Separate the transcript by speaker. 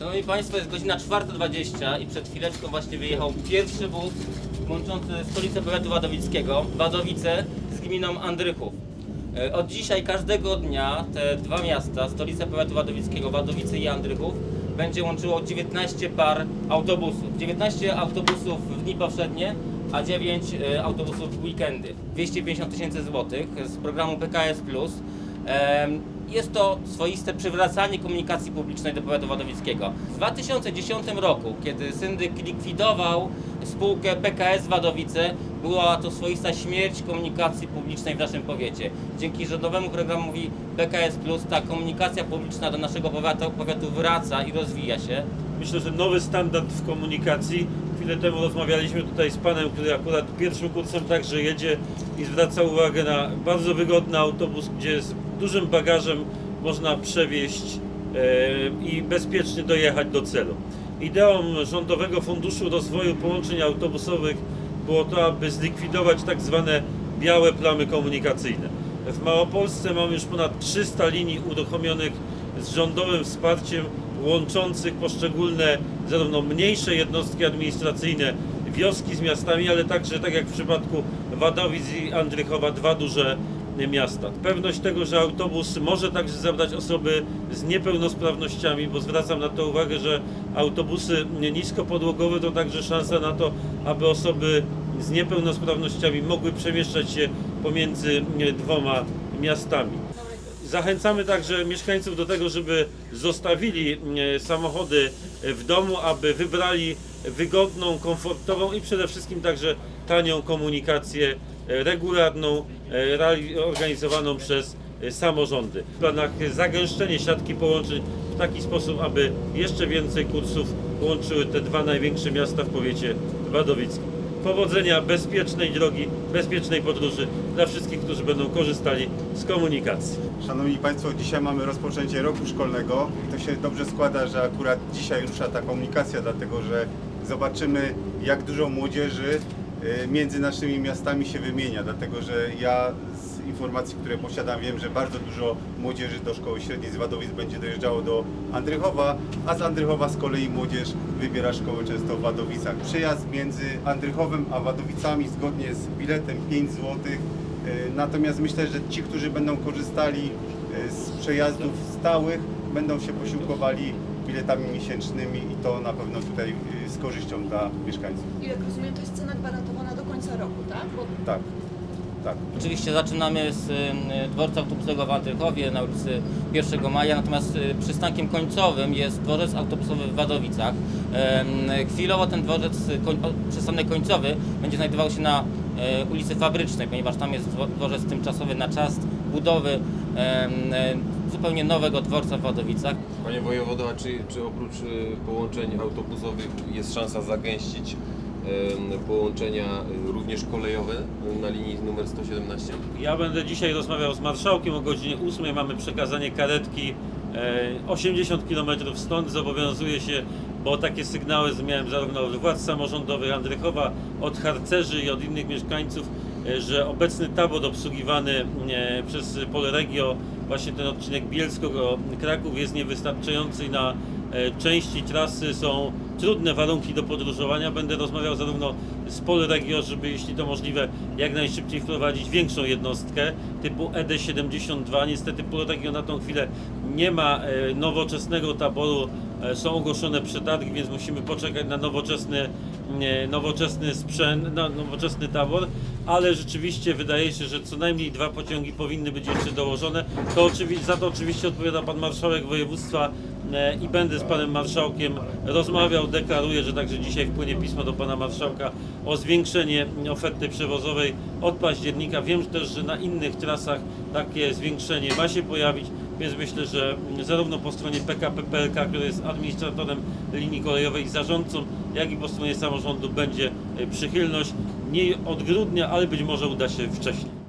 Speaker 1: Szanowni Państwo, jest godzina 4.20 i przed chwileczką właśnie wyjechał pierwszy wóz łączący stolicę powiatu wadowickiego, Wadowice z gminą Andrychów. E, Od dzisiaj każdego dnia te dwa miasta, stolica powiatu wadowickiego, Wadowice i Andrychów, będzie łączyło 19 par autobusów. 19 autobusów w dni powszednie, a 9 e, autobusów w weekendy. 250 tysięcy złotych z programu PKS Plus. Jest to swoiste przywracanie komunikacji publicznej do powiatu wadowickiego. W 2010 roku, kiedy syndyk likwidował spółkę PKS Wadowice, była to swoista śmierć komunikacji publicznej w naszym powiecie. Dzięki rządowemu programowi PKS Plus ta komunikacja publiczna do naszego powiatu, powiatu wraca i rozwija się.
Speaker 2: Myślę, że nowy standard w komunikacji. Chwilę temu rozmawialiśmy tutaj z panem, który akurat pierwszym kursem także jedzie i zwraca uwagę na bardzo wygodny autobus, gdzie z dużym bagażem można przewieźć e, i bezpiecznie dojechać do celu. Ideą Rządowego Funduszu Rozwoju Połączeń Autobusowych było to, aby zlikwidować tak zwane białe plamy komunikacyjne. W Małopolsce mamy już ponad 300 linii uruchomionych z rządowym wsparciem łączących poszczególne zarówno mniejsze jednostki administracyjne, wioski z miastami, ale także tak jak w przypadku Wadowic i Andrychowa, dwa duże miasta. Pewność tego, że autobus może także zabrać osoby z niepełnosprawnościami, bo zwracam na to uwagę, że autobusy niskopodłogowe to także szansa na to, aby osoby z niepełnosprawnościami mogły przemieszczać się pomiędzy dwoma miastami. Zachęcamy także mieszkańców do tego, żeby zostawili e, samochody w domu, aby wybrali wygodną, komfortową i przede wszystkim także tanią komunikację regularną, e, organizowaną przez e, samorządy. W planach zagęszczenie siatki połączeń w taki sposób, aby jeszcze więcej kursów łączyły te dwa największe miasta w powiecie wadowickim. Powodzenia, bezpiecznej drogi, bezpiecznej podróży dla wszystkich, którzy będą korzystali z komunikacji.
Speaker 3: Szanowni Państwo, dzisiaj mamy rozpoczęcie roku szkolnego. To się dobrze składa, że akurat dzisiaj rusza ta komunikacja, dlatego że zobaczymy, jak dużo młodzieży między naszymi miastami się wymienia. Dlatego, że ja z informacji, które posiadam, wiem, że bardzo dużo młodzieży do szkoły średniej z Wadowic będzie dojeżdżało do Andrychowa, a z Andrychowa z kolei młodzież wybiera szkołę często w Wadowicach. Przejazd między Andrychowem a Wadowicami zgodnie z biletem 5 złotych E, Natomiast myślę, że ci, którzy będą korzystali e, z przejazdów stałych, będą się posiłkowali biletami miesięcznymi i to na pewno tutaj e, z korzyścią dla mieszkańców.
Speaker 4: I jak rozumiem, to jest cena gwarantowana do końca roku, tak? Bo
Speaker 3: Tak, tak.
Speaker 1: Oczywiście zaczynamy z y, dworca autobusowego w Andrychowie na ulicy 1 Maja, natomiast y, przystankiem końcowym jest dworzec autobusowy w Wadowicach. Chwilowo ten dworzec, y, przystanek końcowy będzie znajdował się na ulicy Fabrycznej, ponieważ tam jest dwo- dworzec tymczasowy na czas budowy zupełnie nowego dworca w Wadowicach.
Speaker 5: Panie wojewodo, a czy, czy oprócz y, połączeń autobusowych jest szansa zagęścić połączenia y, również kolejowe na linii numer 117?
Speaker 2: Ja będę dzisiaj rozmawiał z marszałkiem o godzinie 8. Mamy przekazanie karetki e, 80 km stąd. Zobowiązuję się, bo takie sygnały miałem zarówno od władz samorządowych Andrychowa, od harcerzy i od innych mieszkańców, e, że obecny tabor obsługiwany e, przez Polregio, właśnie ten odcinek Bielsko-Kraków jest niewystarczający na e, części trasy są trudne warunki do podróżowania. Będę rozmawiał zarówno z Polregio, żeby jeśli to możliwe jak najszybciej wprowadzić większą jednostkę typu ED72. Niestety Polregio na tą chwilę nie ma e, nowoczesnego taboru. E, Są ogłoszone przetargi, więc musimy poczekać na nowoczesny, e, nowoczesny sprzęt, na nowoczesny tabor, ale rzeczywiście wydaje się, że co najmniej dwa pociągi powinny być jeszcze dołożone. To oczywiście, za to oczywiście odpowiada pan marszałek województwa e, i będę z panem marszałkiem rozmawiał. Deklaruję, że także dzisiaj wpłynie pismo do pana marszałka o zwiększenie oferty przewozowej od października. Wiem też, że na innych trasach takie zwiększenie ma się pojawić, więc myślę, że zarówno po stronie PKP PLK, który jest administratorem linii kolejowej i zarządcą, jak i po stronie samorządu będzie przychylność. Nie od grudnia, ale być może uda się wcześniej.